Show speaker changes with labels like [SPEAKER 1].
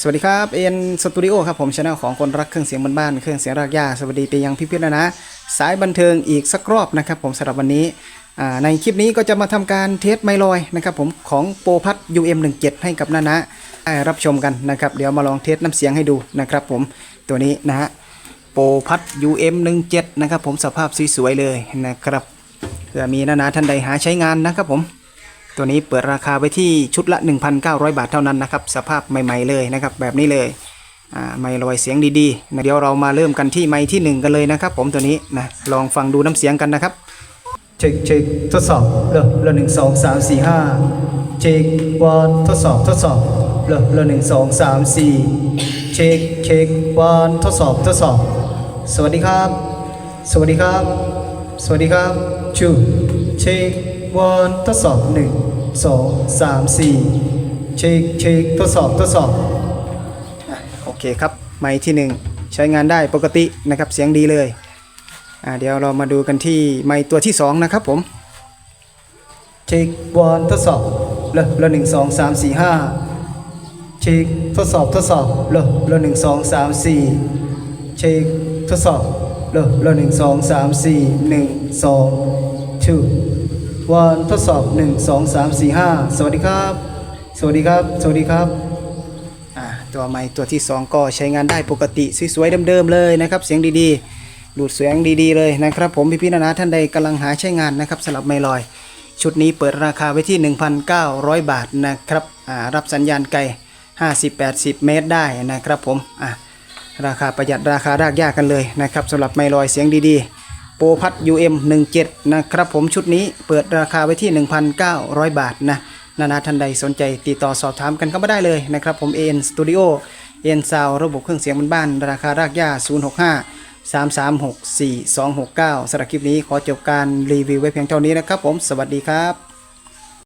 [SPEAKER 1] สวัสดีครับเอ็นสตูดิโอครับผมช anel ของคนรักเครื่องเสียงบ้านๆเครื่องเสียงรากหญ้าสวัสดีไปยังพี่ๆนะนะ สายบันเทิงอีกสักรอบนะครับผมสำหรับวันนี้ในคลิปนี้ก็จะมาทำการเทสไมลอยนะครับผมของโปรพัด UM17 ให้กับนานะได้รับชมกันนะครับ เดี๋ยวมาลองเทสน้ำเสียงให้ดูนะครับผมตัวนี้นะฮะโปรพัด UM17 นะครับผมสภาพสวยๆเลยนะครับเพื่อมีนานาท่านใดหาใช้งานนะครับผม ตัวนี้เปิดราคาไว้ที่ชุดละ 1,900 บาทเท่านั้นนะครับ สภาพใหม่ ๆเลยนะครับ แบบนี้เลยไม่ลอยเสียงดีๆนะเดี๋ยวเรามาเริ่มกันที่ไม้ที่ 1 กันเลยนะครับ ผมตัวนี้นะลองฟังดูน้ำเสียงกันนะครับเช็คเช็คทดสอบเริ่มเริ่มหนึ่งสองสามสี่ห้าเช็ควันทดสอบทดสอบเริ่มเริ่มหนึ่งสองสามสี่เช็คเช็ควันทดสอบทดสอบ สวัสดีครับ สวัสดีครับ สวัสดีครับชู เช็ควันทดสอบหนึ่งสองสามสี่เช็คเช็คทดสอบทดสอบโอเคครับไม้ที่หนึ่งใช้งานได้ปกตินะครับเสียงดีเลยเดี๋ยวเรามาดูกันที่ไม้ตัวที่2นะครับผมเช็ควอนทดสอบเลอะเละหนึ่งสองสามสี่ห้าเช็คทดสอบทดสอบเลอะเละหนึ่งสองสามสี่เช็คทดสอบเลอะเละหนึ่งสองสามสี่หนึ่งสอง two วันทดสอบหนึ่งสองสามสี่ห้าสวัสดีครับ สวัสดีครับ สวัสดีครับอ่าตัวไม้ตัวที่2ก็ใช้งานได้ปกติสวยๆเดิมๆเลยนะครับ เสียงดีๆ ดูดเสียงดีๆเลยนะครับ ผมพี่ๆนานาท่านใดกำลังหาใช้งานนะครับสำหรับไมลอย ชุดนี้เปิดราคาไว้ที่ 1,900 บาทนะครับอ่ารับสัญญาณไกล 50-80 เมตรได้นะครับผมอะราคาประหยัดราคารากยากกันเลยนะครับสำหรับไมลอยเสียงดีๆ โปรพัด UM17 นะครับผมชุดนี้เปิดราคาไว้ที่ 1,900 บาทนะนานาท่านใดสนใจติดต่อสอบถามกันเข้ามาได้เลยนะครับผมเอ็นสตูดิโอเอ็นซาวระบบเครื่องเสียงบ้านๆราคารากหญ้า 065 336 4269สำหรับคลิปนี้ขอจบการรีวิวไว้เพียงเท่านี้นะครับผมสวัสดีครับ